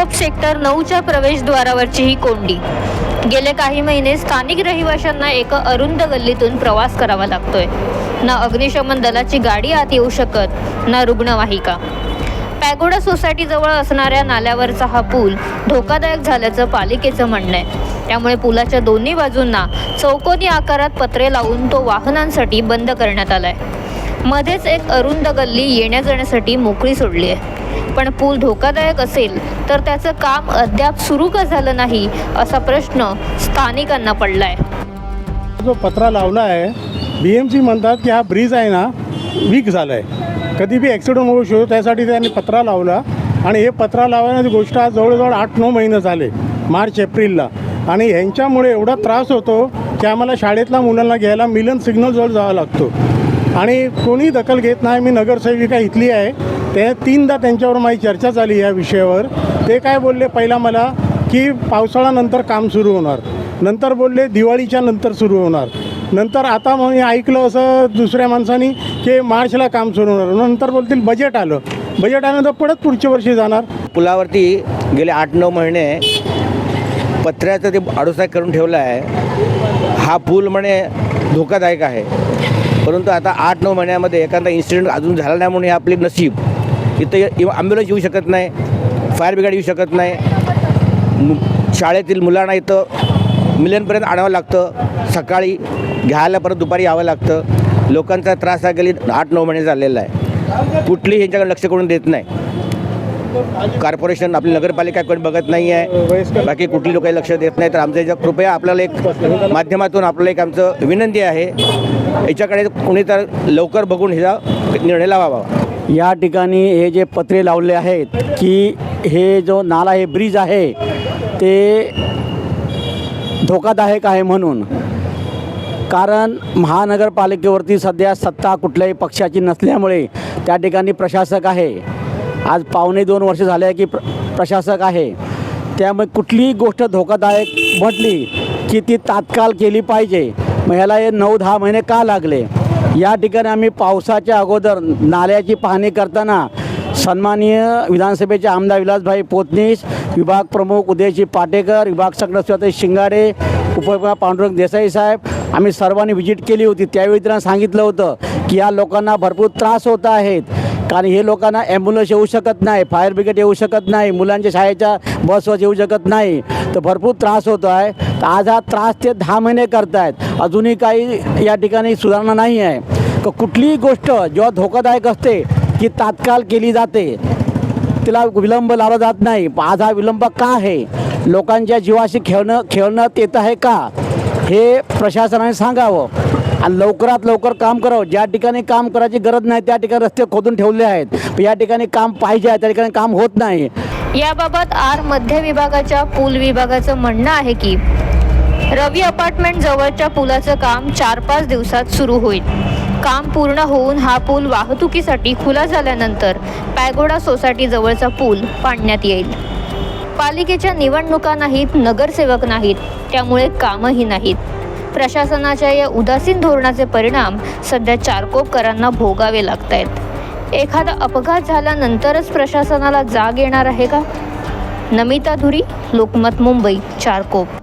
प्रकोप सेक्टर नऊच्या प्रवेशद्वारावरची ही कोंडी. गेले काही महिने स्थानिक रहिवाशांना एका अरुंद गल्लीतून प्रवास करावा लागतोय. ना अग्निशमन दलाची गाडी आत येऊ शकत ना रुग्णवाहिका. पॅगोडा सोसायटीजवळ असणाऱ्या नाल्यावरचा हा पूल धोकादायक झाल्याचं पालिकेचं म्हणणं आहे. त्यामुळे पुलाच्या दोन्ही बाजूंना चौकोनी आकारात पत्रे लावून तो वाहनांसाठी बंद करण्यात आलाय. मध्येच एक अरुंद गल्ली येण्या जाण्यासाठी मोकळी सोडली आहे. पण पूल धोकादायक असेल तर त्याचं काम अद्याप सुरू का झालं नाही असा प्रश्न स्थानिकांना पडलाय. जो पत्रा लावला आहे बी एम सी म्हणतात की हा ब्रिज आहे ना वीक झाला आहे कधी बी ॲक्सिडेंट होऊ शकतो त्यासाठी त्यांनी पत्रा लावला. आणि हे पत्रा लावण्याची गोष्ट आज जवळजवळ आठ नऊ महिने झाले मार्च एप्रिलला. आणि ह्यांच्यामुळे एवढा त्रास होतो की आम्हाला शाळेतल्या मुलांना घ्यायला मिलन सिग्नलजवळ जावं लागतो. आणि कोणी दखल घेत नाही. मी नगरसेविका इथली आहे. ते तीनदा त्यांच्यावर माझी चर्चा झाली या विषयावर. ते काय बोलले? पहिला मला की पावसाळ्यानंतर काम सुरू होणार. नंतर बोलले दिवाळीच्या नंतर सुरू होणार. नंतर आता मग मी ऐकलं असं दुसऱ्या माणसानी की मार्चला काम सुरू होणार. नंतर बोलतील बजेट आलं. बजेट आलं तर परत पुढच्या वर्षी जाणार. पुलावरती गेले आठ नऊ महिने पत्र्याचं ते आडोसा करून ठेवलं आहे हा पूल म्हणे धोकादायक आहे. परंतु आता आठ नऊ महिन्यामध्ये एखादा इन्सिडेंट अजून झाला नाही म्हणून हे आपले नसीब इथं ॲम्ब्युलन्स येऊ शकत नाही फायर ब्रिगेड येऊ शकत नाही. मु- शाळेतील मुलांना इथं मिलनपर्यंत आणावं लागतं. सकाळी घ्यायला परत दुपारी यावं लागतं. लोकांचा त्रास हा गेली आठ नऊ महिने झालेला आहे. कुठलीही ह्यांच्याकडे लक्ष करून देत नाही. कॉर्पोरेशन आपली नगरपालिका बघत नाही आहे. बाकी कुठली लोक लक्ष देत नाही तर आमचं याच्या कृपया आपल्याला एक माध्यमातून आपल्याला एक आमचं विनंती आहे. याच्याकडे कोणी तर लवकर बघून ह्याचा निर्णय लावावा. या ठिकाणी हे जे पत्रे लावले आहेत की हे जो नाला हे ब्रिज आहे ते धोकादायक आहे म्हणून. कारण महानगरपालिकेवरती सध्या सत्ता कुठल्याही पक्षाची नसल्यामुळे त्या ठिकाणी प्रशासक आहे. आज पावणे दोन वर्ष झाले आहे की प्र प्रशासक आहे. त्यामुळे कुठलीही गोष्ट धोकादायक म्हटली की ती तात्काळ केली पाहिजे. मग ह्याला हे नऊ दहा महिने का लागले? या ठिकाणी आम्ही पावसाच्या अगोदर नाल्याची पाहणी करताना सन्माननीय विधानसभेचे आमदार विलासभाई पोतनीस विभाग प्रमुख उदयजी पाटेकर विभाग संघटना शिंगाडे उपविभाग पांडुरंग देसाई साहेब आम्ही सर्वांनी व्हिजिट केली होती. त्यावेळी त्यांना सांगितलं होतं की या लोकांना भरपूर त्रास होत आहेत. कारण हे लोकांना ॲम्ब्युलन्स येऊ शकत नाही फायर ब्रिगेड येऊ शकत नाही मुलांच्या शाळेच्या बसवर येऊ शकत नाही. तर भरपूर त्रास होतो आहे. तर आज हा त्रास ते दहा महिने करतायत. अजूनही काही या ठिकाणी सुधारणा नाही आहे. तर कुठलीही गोष्ट जेव्हा धोकादायक असते ती तात्काळ केली जाते. तिला विलंब लावला जात नाही. आज हा विलंब का आहे? लोकांच्या जीवाशी खेळणं खेळण्यात येत आहे का? हे प्रशासनाने सांगावं. आणि लवकरात लवकर काम करावं. ज्या ठिकाणी काम करायची गरज नाही त्या ठिकाणी रस्ते खोदून ठेवले आहेत. या ठिकाणी काम पाहिजे आहे त्या ठिकाणी काम होत नाही. याबाबत आर मध्य विभागाच्या पूल विभागाचं म्हणणं आहे की रवी अपार्टमेंट जवळच्या पुलाचं काम चार पाच दिवसात सुरू होईल. काम पूर्ण होऊन हा पूल वाहतुकीसाठी खुला झाल्यानंतर पॅगोडा सोसायटी जवळचा पूल पाडण्यात येईल. पालिकेच्या निवडणुका नाहीत नगरसेवक नाहीत त्यामुळे कामही नाहीत. प्रशासनाच्या या उदासीन धोरणाचे परिणाम सध्या चारकोपकरांना भोगावे लागत आहेत एखादा अपघात झाल्यानंतरच प्रशासनाला जाग येणार आहे का? नमिता धुरी लोकमत मुंबई चारकोप.